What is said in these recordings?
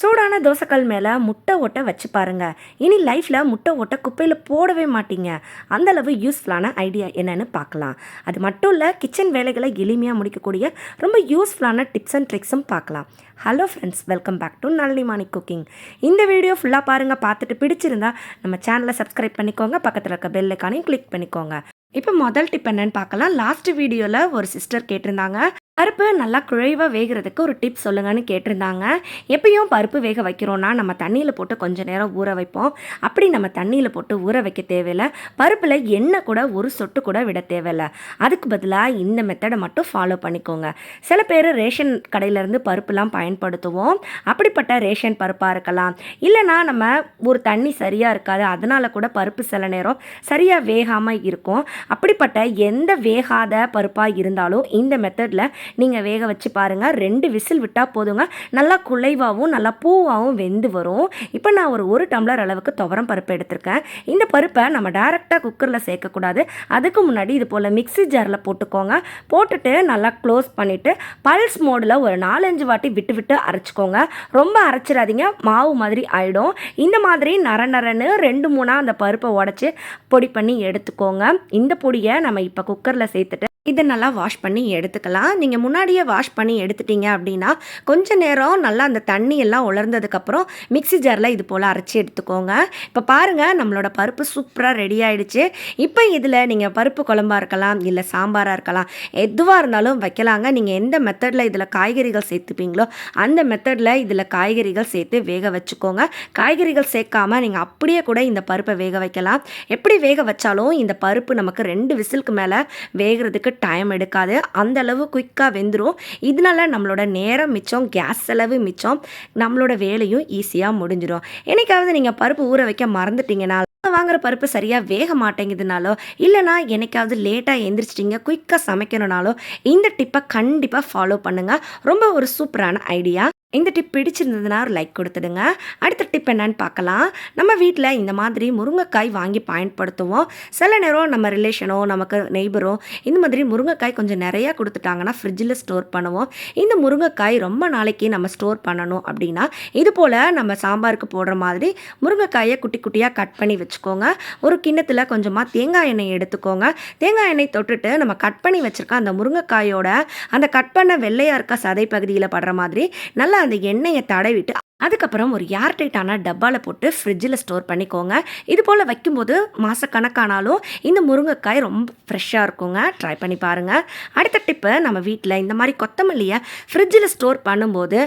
சூடான தோசைக்கல் மேலே முட்டை ஓட்டை வச்சு பாருங்கள் இனி லைஃப்பில் முட்டை ஓட்டை குப்பையில் போடவே மாட்டீங்க. அந்தளவு யூஸ்ஃபுல்லான ஐடியா என்னென்னு பார்க்கலாம். அது மட்டும் இல்லை கிச்சன் வேலைகளை எளிமையாக முடிக்கக்கூடிய ரொம்ப யூஸ்ஃபுல்லான டிப்ஸ் அண்ட் ட்ரிக்ஸும் பார்க்கலாம். Hello friends welcome back to Nalini Mani cooking இந்த வீடியோ ஃபுல்லாக பாருங்கள் பார்த்துட்டு பிடிச்சிருந்தா நம்ம சேனலை சப்ஸ்கிரைப் பண்ணிக்கோங்க பக்கத்தில் இருக்க பெல்லைக்கானையும் கிளிக் பண்ணிக்கோங்க. இப்போ முதல் டிப் என்னன்னு பார்க்கலாம். லாஸ்ட் வீடியோவில் ஒரு சிஸ்டர் கேட்டிருந்தாங்க. பருப்பு நல்லா குழைவாக வேகிறதுக்கு ஒரு டிப் சொல்லுங்கன்னு கேட்டிருந்தாங்க. எப்பயும் பருப்பு வேக வைக்கிறோன்னா நம்ம தண்ணியில் போட்டு கொஞ்சம் நேரம் ஊற வைப்போம். அப்படி நம்ம தண்ணியில் போட்டு ஊற வைக்க தேவையில்ல. பருப்பில் எண்ணெய் கூட ஒரு சொட்டு கூட விட தேவையில்ல. அதுக்கு பதிலாக இந்த மெத்தடை மட்டும் ஃபாலோ பண்ணிக்கோங்க. சில பேர் ரேஷன் கடையிலேருந்து பருப்புலாம் பயன்படுத்துவோம். அப்படிப்பட்ட ரேஷன் பருப்பாக இருக்கலாம். இல்லைனா நம்ம ஒரு தண்ணி சரியாக இருக்காது. அதனால் கூட பருப்பு சில நேரம் சரியாக வேகாமல் இருக்கும். அப்படிப்பட்ட எந்த வேகாத பருப்பாக இருந்தாலும் இந்த மெத்தடில் நீங்கள் வேக வச்சு பாருங்கள் ரெண்டு விசில் விட்டால் போதுங்க. நல்லா குலைவாகவும் நல்லா பூவாகவும் வெந்து வரும். இப்போ நான் ஒரு ஒரு டம்ளர் அளவுக்கு துவரம் பருப்பு எடுத்திருக்கேன். இந்த பருப்பை நம்ம டேரெக்டாக குக்கரில் சேர்க்கக்கூடாது. அதுக்கு முன்னாடி இது போல் மிக்ஸி ஜாரில் போட்டுக்கோங்க. போட்டுட்டு நல்லா க்ளோஸ் பண்ணிவிட்டு பல்ஸ் மோடில் ஒரு நாலஞ்சு வாட்டி விட்டு விட்டு அரைச்சிக்கோங்க. ரொம்ப அரைச்சிடாதீங்க. மாவு மாதிரி ஆகிடும் இந்த மாதிரி நர நரன்னு ரெண்டு மூணாக அந்த பருப்பை உடச்சி பொடி பண்ணி எடுத்துக்கோங்க. இந்த பொடியை நம்ம இப்போ குக்கரில் சேர்த்துட்டு இதை நல்லா வாஷ் பண்ணி எடுத்துக்கலாம். நீங்கள் முன்னாடியே வாஷ் பண்ணி எடுத்துட்டீங்க அப்படின்னா கொஞ்ச நேரம் நல்லா அந்த தண்ணி எல்லாம் உலர்ந்ததுக்கப்புறம் மிக்ஸி ஜாரில் இது போல் அரைச்சி எடுத்துக்கோங்க. இப்போ பாருங்கள் நம்மளோட பருப்பு சூப்பராக ரெடி ஆகிடுச்சு இப்போ இதில் நீங்கள் பருப்பு குழம்பாக இருக்கலாம் இல்லை சாம்பாராக இருக்கலாம் எதுவாக இருந்தாலும் வைக்கலாங்க. நீங்கள் எந்த மெத்தடில் இதில் காய்கறிகள் சேர்த்துப்பீங்களோ அந்த மெத்தடில் இதில் காய்கறிகள் சேர்த்து வேக வச்சுக்கோங்க. காய்கறிகள் சேர்க்காம நீங்கள் அப்படியே கூட இந்த பருப்பை வேக வைக்கலாம். எப்படி வேக வச்சாலும் இந்த பருப்பு நமக்கு ரெண்டு விசிலுக்கு மேலே வேகிறதுக்கு டைம் எடுக்காது. அந்த அளவு குயிக்காக வெந்துடும் இதனால நம்மளோட நேரம் மிச்சம் கேஸ் செலவு மிச்சம் நம்மளோட வேலையும் ஈஸியாக முடிஞ்சிடும் என்னைக்காவது நீங்கள் பருப்பு ஊற வைக்க மறந்துட்டீங்கன்னா வாங்குற பருப்பு சரியாக வேக மாட்டேங்குதுனாலோ இல்லைனா என்னைக்காவது லேட்டாக எந்திரிச்சிட்டிங்க குயிக்காக சமைக்கணுனாலோ இந்த டிப்பை கண்டிப்பாக ஃபாலோ பண்ணுங்கள் ரொம்ப ஒரு சூப்பரான ஐடியா இந்த டிப் பிடிச்சிருந்ததுன்னா ஒரு லைக் கொடுத்துடுங்க. அடுத்த டிப் என்னன்னு பார்க்கலாம். நம்ம வீட்டில் இந்த மாதிரி முருங்கைக்காய் வாங்கி பயன்படுத்துவோம். சில நேரம் நம்ம ரிலேஷனோ நமக்கு நெய்பரோ இந்த மாதிரி முருங்கைக்காய் கொஞ்சம் நிறையா கொடுத்துட்டாங்கன்னா ஃப்ரிட்ஜில் ஸ்டோர் பண்ணுவோம். இந்த முருங்கைக்காய் ரொம்ப நாளைக்கு நம்ம ஸ்டோர் பண்ணணும் அப்படின்னா இது போல் நம்ம சாம்பாருக்கு போடுற மாதிரி முருங்கைக்காயை குட்டி குட்டியாக கட் பண்ணி வச்சுக்கோங்க. ஒரு கிண்ணத்தில் கொஞ்சமாக தேங்காய் எண்ணெய் எடுத்துக்கோங்க. தேங்காய் எண்ணெய் தொட்டுட்டு நம்ம கட் பண்ணி வச்சுருக்க அந்த முருங்கைக்காயோட அந்த கட் பண்ண வெள்ளையாக இருக்க சதை பகுதியில் படுற மாதிரி நல்லா அந்த எண்ணெயை தடவிட்டு அதுக்கப்புறம் ஒரு ஏர்டைட்டான டப்பாவில் போட்டு ஃப்ரிட்ஜில் ஸ்டோர் பண்ணிக்கோங்க. இது போல் வைக்கும்போது மாதக்கணக்கானாலும் இந்த முருங்கைக்காய் ரொம்ப ஃப்ரெஷ்ஷாக இருக்குங்க. ட்ரை பண்ணி பாருங்கள் அடுத்த டிப்பு நம்ம வீட்டில் இந்த மாதிரி கொத்தமல்லியை ஃப்ரிட்ஜில் ஸ்டோர் பண்ணும்போது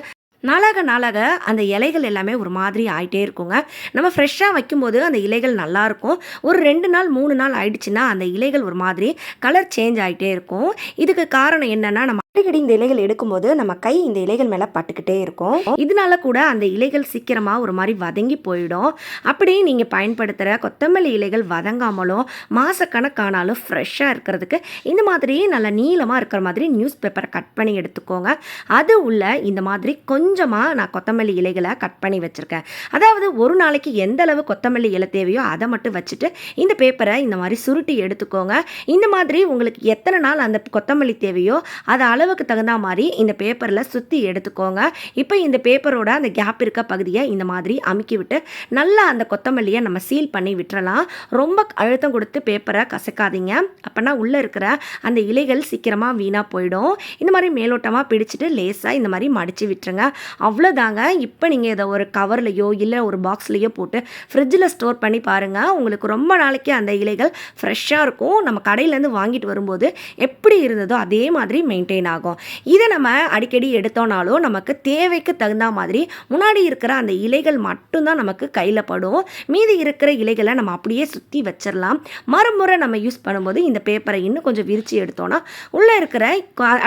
நாளாக நாளாக அந்த இலைகள் எல்லாமே ஒரு மாதிரி ஆகிட்டே இருக்குங்க. நம்ம ஃப்ரெஷ்ஷாக வைக்கும்போது அந்த இலைகள் நல்லாயிருக்கும் ஒரு ரெண்டு நாள் மூணு நாள் ஆயிடுச்சுன்னா அந்த இலைகள் ஒரு மாதிரி கலர் சேஞ்ச் ஆகிட்டே இருக்கும். இதுக்கு காரணம் என்னென்னா நம்ம அடிக்கடி இந்த இலைகள் எடுக்கும்போது நம்ம கை இந்த இலைகள் மேலே பட்டுக்கிட்டே இருக்கும். இதனால கூட அந்த இலைகள் சீக்கிரமாக ஒரு மாதிரி வதங்கி போயிடும். அப்படி நீங்கள் பயன்படுத்துகிற கொத்தமல்லி இலைகள் வதங்காமலும் மாதக்கணக்கானாலும் ஃப்ரெஷ்ஷாக இருக்கிறதுக்கு இந்த மாதிரி நல்ல நீளமாக இருக்கிற மாதிரி நியூஸ் பேப்பரை கட் பண்ணி எடுத்துக்கோங்க. அது உள்ள இந்த மாதிரி கொஞ்சமாக நான் கொத்தமல்லி இலைகளை கட் பண்ணி வச்சுருக்கேன். அதாவது ஒரு நாளைக்கு எந்த அளவு கொத்தமல்லி இலை தேவையோ அதை மட்டும் வச்சுட்டு இந்த பேப்பரை இந்த மாதிரி சுருட்டி எடுத்துக்கோங்க. இந்த மாதிரி உங்களுக்கு எத்தனை நாள் அந்த கொத்தமல்லி தேவையோ அதை அளவுக்கு தகுந்த மாதிரி இந்த பேப்பரில் சுற்றி எடுத்துக்கோங்க. இப்போ இந்த பேப்பரோட அந்த கேப் இருக்க பகுதியை இந்த மாதிரி அமுக்கி விட்டு நல்லா அந்த கொத்தமல்லியை நம்ம சீல் பண்ணி விட்டுறலாம். ரொம்ப அழுத்தம் கொடுத்து பேப்பரை கசக்காதீங்க. அப்போனா உள்ளே இருக்கிற அந்த இலைகள் சீக்கிரமாக வீணாக போயிடும். இந்த மாதிரி மேலோட்டமாக பிடிச்சிட்டு லேசாக இந்த மாதிரி மடித்து விட்டுருங்க. அவ்வளோதாங்க. இப்போ நீங்கள் இதை ஒரு கவர்லையோ இல்லை ஒரு பாக்ஸ்லேயோ போட்டு ஃப்ரிட்ஜில் ஸ்டோர் பண்ணி பாருங்கள் உங்களுக்கு ரொம்ப நாளைக்கு அந்த இலைகள் ஃப்ரெஷ்ஷாக இருக்கும். நம்ம கடையிலேருந்து வாங்கிட்டு வரும்போது எப்படி இருந்ததோ அதே மாதிரி மெயின்டைன் ஆகும் ஆகும். இதை நம்ம அடிக்கடி எடுத்தோனாலும் நமக்கு தேவைக்கு தகுந்த மாதிரி முன்னாடி இருக்கிற அந்த இலைகள் மட்டும்தான் நமக்கு கையில் படும். மீதி இருக்கிற இலைகளை நம்ம அப்படியே சுற்றி வச்சிடலாம் மறுமுறை நம்ம யூஸ் பண்ணும்போது இந்த பேப்பரை இன்னும் கொஞ்சம் விரித்து எடுத்தோன்னா உள்ளே இருக்கிற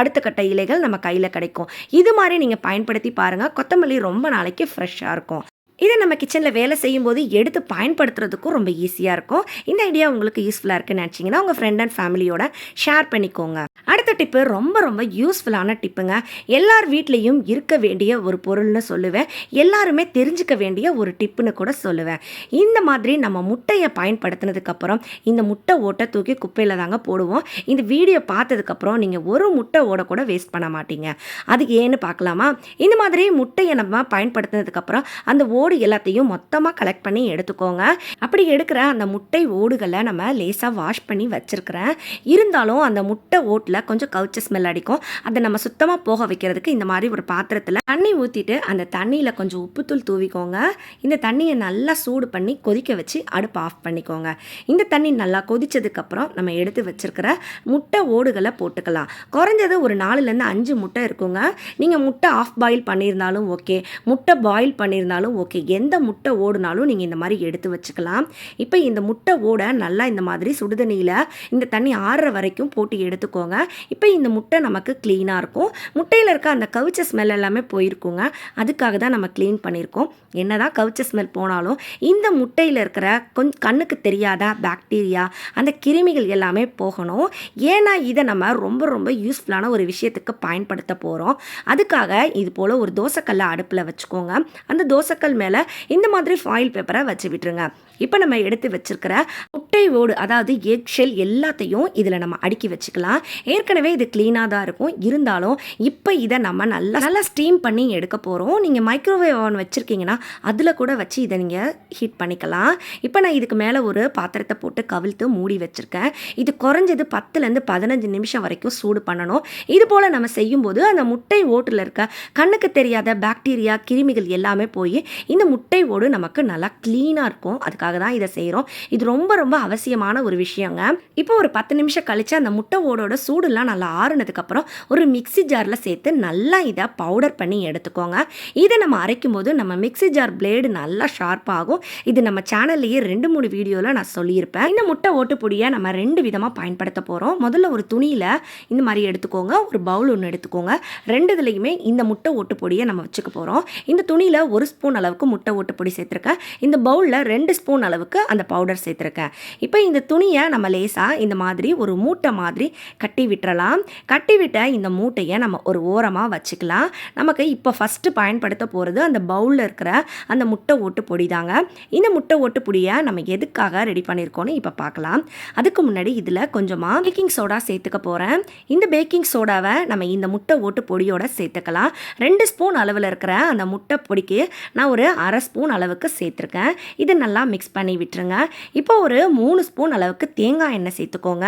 அடுத்த கட்ட இலைகள் நம்ம கையில் கிடைக்கும். இது மாதிரி நீங்கள் பயன்படுத்தி பாருங்கள் கொத்தமல்லி ரொம்ப நாளைக்கு ஃப்ரெஷ்ஷாக இருக்கும். இதை நம்ம கிச்சனில் வேலை செய்யும்போது எடுத்து பயன்படுத்துறதுக்கும் ரொம்ப ஈஸியாக இருக்கும். இந்த ஐடியா உங்களுக்கு யூஸ்ஃபுல்லாக இருக்குன்னு நினச்சிங்கன்னா உங்கள் ஃப்ரெண்ட் அண்ட் ஃபேமிலியோட ஷேர் பண்ணிக்கோங்க. அடுத்த டிப்பு ரொம்ப ரொம்ப யூஸ்ஃபுல்லான டிப்புங்க. எல்லார் வீட்லேயும் இருக்க வேண்டிய ஒரு பொருள்னு சொல்லுவேன். எல்லாருமே தெரிஞ்சுக்க வேண்டிய ஒரு டிப்புன்னு கூட சொல்லுவேன். இந்த மாதிரி நம்ம முட்டையை பயன்படுத்தினதுக்கப்புறம் இந்த முட்டை ஓட்டை தூக்கி குப்பையில் தாங்க போடுவோம். இந்த வீடியோ பார்த்ததுக்கப்புறம் நீங்கள் ஒரு முட்டை ஓட கூட வேஸ்ட் பண்ண மாட்டீங்க. அதுக்கு ஏன்னு பார்க்கலாமா? இந்த மாதிரி முட்டையை நம்ம பயன்படுத்தினதுக்கப்புறம் அந்த ஓடு எல்லாத்தையும் மொத்தமாக கலெக்ட் பண்ணி எடுத்துக்கோங்க. அப்படி எடுக்கிற அந்த முட்டை ஓடுகளை நம்ம லேசாக வாஷ் பண்ணி வச்சுருக்கிறேன். இருந்தாலும் அந்த முட்டை ஓட்டில் கொஞ்சம் கவுச்ச ஸ்மெல் அடிக்கும். அதை நம்ம சுத்தமாக போக வைக்கிறதுக்கு இந்த மாதிரி ஒரு பாத்திரத்தில் தண்ணி ஊற்றிட்டு அந்த தண்ணியில் கொஞ்சம் உப்புத்தூள் தூவிக்கோங்க. இந்த தண்ணியை நல்லா சூடு பண்ணி கொதிக்க வச்சு அடுப்பு ஆஃப் பண்ணிக்கோங்க. இந்த தண்ணி நல்லா கொதிச்சதுக்கப்புறம் நம்ம எடுத்து வச்சுருக்கிற முட்டை ஓடுகளை போட்டுக்கலாம். குறைஞ்சது ஒரு நாலுலேருந்து அஞ்சு முட்டை இருக்குங்க. நீங்கள் முட்டை ஆஃப் பாயில் பண்ணியிருந்தாலும் ஓகே முட்டை பாயில் பண்ணியிருந்தாலும் ஓகே எந்த முட்டை ஓடுனாலும் நீங்கள் இந்த மாதிரி எடுத்து வச்சுக்கலாம். இப்போ இந்த முட்டை ஓட நல்லா இந்த மாதிரி சுடுதண்ணியில் இந்த தண்ணி ஆறுற வரைக்கும் போட்டு எடுத்துக்கோங்க. இப்போ இந்த முட்டை நமக்கு க்ளீனாக இருக்கும். முட்டையில் இருக்க அந்த கவிச்ச ஸ்மெல் எல்லாமே போயிருக்குங்க. அதுக்காக தான் நம்ம க்ளீன் பண்ணியிருக்கோம். என்னதான் கவிச்ச ஸ்மெல் போனாலும் இந்த முட்டையில் இருக்கிற கொஞ்சம் கண்ணுக்கு தெரியாத பாக்டீரியா அந்த கிருமிகள் எல்லாமே போகணும். ஏன்னா இதை நம்ம ரொம்ப ரொம்ப யூஸ்ஃபுல்லான ஒரு விஷயத்துக்கு பயன்படுத்த போகிறோம் அதுக்காக இது போல் ஒரு தோசைக்கல்லை அடுப்பில் வச்சுக்கோங்க. அந்த தோசைக்கல் மேலே இந்த மாதிரி ஃபாயில் பேப்பரை வச்சு விட்டுருங்க. இப்போ நம்ம எடுத்து வச்சிருக்கிற முட்டை ஓடு அதாவது எக் ஷெல் எல்லாத்தையும் இதில் நம்ம அடுக்கி வச்சுக்கலாம். ஏற்கனவே இது க்ளீனாக தான் இருக்கும். இருந்தாலும் இப்போ இதை நம்ம நல்லா நல்லா ஸ்டீம் பண்ணி எடுக்க போகிறோம் நீங்கள் மைக்ரோவேவ் ஓவன் வச்சுருக்கீங்கன்னா அதில் கூட வச்சு இதை நீங்கள் ஹீட் பண்ணிக்கலாம். இப்போ நான் இதுக்கு மேலே ஒரு பாத்திரத்தை போட்டு கவிழ்த்து மூடி வச்சுருக்கேன். இது குறைஞ்சது பத்துலேருந்து பதினஞ்சு நிமிஷம் வரைக்கும் சூடு பண்ணணும். இது போல் நம்ம செய்யும்போது அந்த முட்டை ஓட்டில் இருக்க கண்ணுக்கு தெரியாத பாக்டீரியா கிருமிகள் எல்லாமே போய் இந்த முட்டை ஓடு நமக்கு நல்லா க்ளீனாக இருக்கும். அதுக்காக தான் இதை செய்கிறோம் இது ரொம்ப ரொம்ப அவசியமான ஒரு விஷயங்க. இப்போ ஒரு பத்து நிமிஷம் கழித்து அந்த முட்டை ஓடோட சூடு சூடுலாம் நல்லா ஆறுனதுக்கப்புறம் ஒரு மிக்ஸி ஜாரில் சேர்த்து நல்லா இதை பவுடர் பண்ணி எடுத்துக்கோங்க. இதை நம்ம அரைக்கும் போது நம்ம மிக்ஸி ஜார் பிளேடு நல்லா ஷார்ப்பாகும். இது நம்ம சேனல்லையே ரெண்டு மூணு வீடியோவில் நான் சொல்லியிருப்பேன். இந்த முட்டை ஓட்டுப்பொடியை நம்ம ரெண்டு விதமாக பயன்படுத்த போகிறோம் முதல்ல ஒரு துணியில் இந்த மாதிரி எடுத்துக்கோங்க. ஒரு பவுல் ஒன்று எடுத்துக்கோங்க. ரெண்டு இதுலையுமே இந்த முட்டை ஓட்டுப்பொடியை நம்ம வச்சுக்க போகிறோம் இந்த துணியில் ஒரு ஸ்பூன் அளவுக்கு முட்டை ஓட்டுப்பொடி சேர்த்துருக்கேன். இந்த பவுலில் ரெண்டு ஸ்பூன் அளவுக்கு அந்த பவுடர் சேர்த்துருக்கேன். இப்போ இந்த துணியை நம்ம லேசாக இந்த மாதிரி ஒரு மூட்டை மாதிரி கட்டி விட்டுறலாம் கட்டிவிட்ட இந்த மூட்டையை நம்ம ஒரு ஓரமாக வச்சுக்கலாம். நமக்கு இப்போ ஃபஸ்ட்டு பயன்படுத்த போகிறது அந்த பவுலில் இருக்கிற அந்த முட்டை ஓட்டு பொடி தாங்க இந்த முட்டை ஓட்டு பொடியை நம்ம எதுக்காக ரெடி பண்ணியிருக்கோன்னு இப்போ பார்க்கலாம். அதுக்கு முன்னாடி இதில் கொஞ்சமாக பேக்கிங் சோடா சேர்த்துக்க போகிறேன் இந்த பேக்கிங் சோடாவை நம்ம இந்த முட்டை ஓட்டு பொடியோட சேர்த்துக்கலாம். ரெண்டு ஸ்பூன் அளவில் இருக்கிற அந்த முட்டை பொடிக்கு நான் ஒரு அரை ஸ்பூன் அளவுக்கு சேர்த்துருக்கேன். இதை நல்லா மிக்ஸ் பண்ணி விட்டுருங்க. இப்போ ஒரு மூணு ஸ்பூன் அளவுக்கு தேங்காய் எண்ணெய் சேர்த்துக்கோங்க.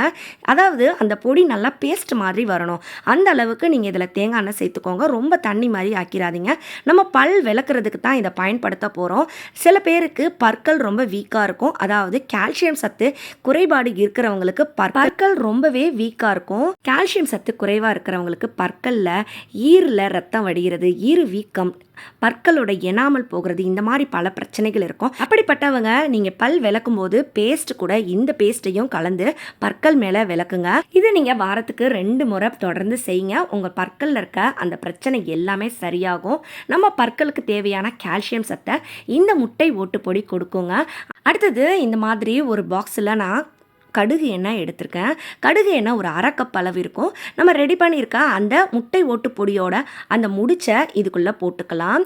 அதாவது அந்த பொடி நல்லா பேஸ்ட் மாதிரி வரணும். அந்த அளவுக்கு நீங்கள் இதில் தேங்காய் எண்ணெய் சேர்த்துக்கோங்க. ரொம்ப தண்ணி மாதிரி ஆக்கிடாதீங்க. நம்ம பல் விளக்குறதுக்கு தான் இதை பயன்படுத்த போகிறோம் சில பேருக்கு பற்கள் ரொம்ப வீக்காக இருக்கும். அதாவது கால்சியம் சத்து குறைபாடு இருக்கிறவங்களுக்கு பற்கள் ரொம்பவே வீக்காக இருக்கும். கால்சியம் சத்து குறைவாக இருக்கிறவங்களுக்கு பற்களில் ஈரில் ரத்தம் வடிகிறது. ஈறு வீக்கம் பற்களோட எனாமல் போகிறது இந்த மாதிரி பல பிரச்சனைகள் இருக்கும். அப்படிப்பட்டவங்க நீங்கள் பல் விளக்கும் போது பேஸ்ட் கூட இந்த பேஸ்ட்டையும் கலந்து பற்கள் மேலே விளக்குங்க. இது நீங்கள் வாரத்துக்கு ரெண்டு முறை தொடர்ந்து செய்யுங்க. உங்கள் பற்களில் இருக்க அந்த பிரச்சனை எல்லாமே சரியாகும். நம்ம பற்களுக்கு தேவையான கால்சியம் சத்தை இந்த முட்டை ஓட்டு பொடி கொடுக்குங்க. அடுத்தது இந்த மாதிரி ஒரு பாக்ஸில் நான் கடுகு எண்ணெய் எடுத்திருக்கேன். கடுகு எண்ணெய் ஒரு அரை கப் அளவு இருக்கும். நம்ம ரெடி பண்ணியிருக்க அந்த முட்டை ஓட்டு பொடியோட அந்த முடிச்சை இதுக்குள்ளே போட்டுக்கலாம்.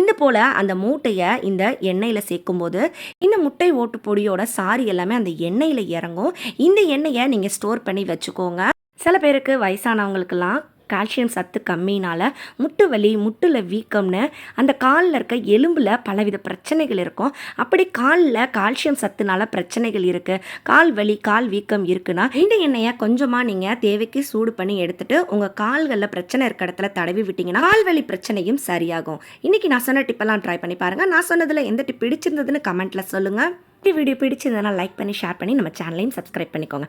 இது போல் அந்த மூட்டையை இந்த எண்ணெயில் சேர்க்கும்போது இந்த முட்டை ஓட்டு பொடியோட சாரி எல்லாமே அந்த எண்ணெயில் இறங்கும். இந்த எண்ணெயை நீங்கள் ஸ்டோர் பண்ணி வச்சுக்கோங்க. சில பேருக்கு வயசானவங்களுக்கெல்லாம் கால்சியம் சத்து கம்மினால் முட்டு வலி முட்டில் வீக்கம்னு அந்த காலில் இருக்க எலும்பில் பலவித பிரச்சனைகள் இருக்கும். அப்படி காலில் கால்சியம் சத்துனால பிரச்சனைகள் இருக்குது கால் வலி கால் வீக்கம் இருக்குன்னா இந்த எண்ணெயை கொஞ்சமாக நீங்கள் தேவைக்கு சூடு பண்ணி எடுத்துகிட்டு உங்கள் கால்களில் பிரச்சனை இருக்க இடத்துல தடவி விட்டிங்கன்னா கால் வலி பிரச்சனையும் சரியாகும். இன்றைக்கி நான் சொன்ன டிப்பெல்லாம் ட்ரை பண்ணி பாருங்கள் நான் சொன்னதில் எந்த டிப் பிடிச்சிருந்ததுன்னு கமெண்ட்டில் சொல்லுங்கள் இந்த வீடியோ பிடிச்சிருந்தனா லைக் பண்ணி ஷேர் பண்ணி நம்ம சேனலையும் சப்ஸ்கிரைப் பண்ணிக்கோங்க.